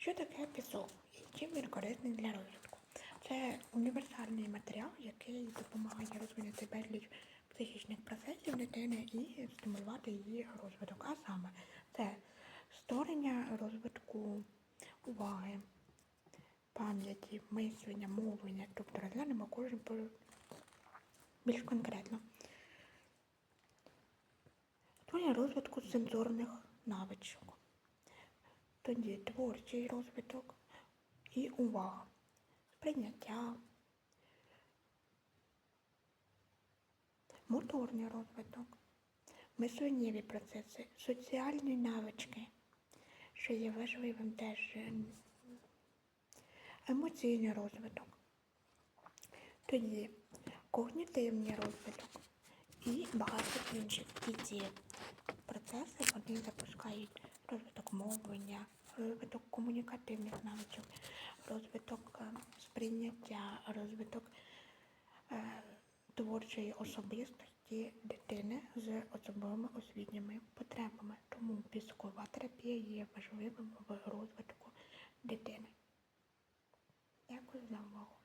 Що таке пісок і чим він корисний для розвитку? Це універсальний матеріал, який допомагає розвинути безліч психічних процесів дитини і стимулювати її розвиток. А саме це створення розвитку уваги, пам'яті, мислення, мовлення. Тобто розглянемо кожен більш конкретно. Створення розвитку сенсорних навичок. Тоді творчий розвиток і увага, сприйняття, моторний розвиток, мисленнєві процеси, соціальні навички, що є важливим теж емоційний розвиток. Тоді когнітивний розвиток і багато інших. І ці процеси вони запускають розвиток комунікативних навичок, розвиток е, сприйняття, розвиток е, творчої особистості дитини з особливими освітніми потребами. Тому піскова терапія є важливим в розвитку дитини. Дякую за увагу.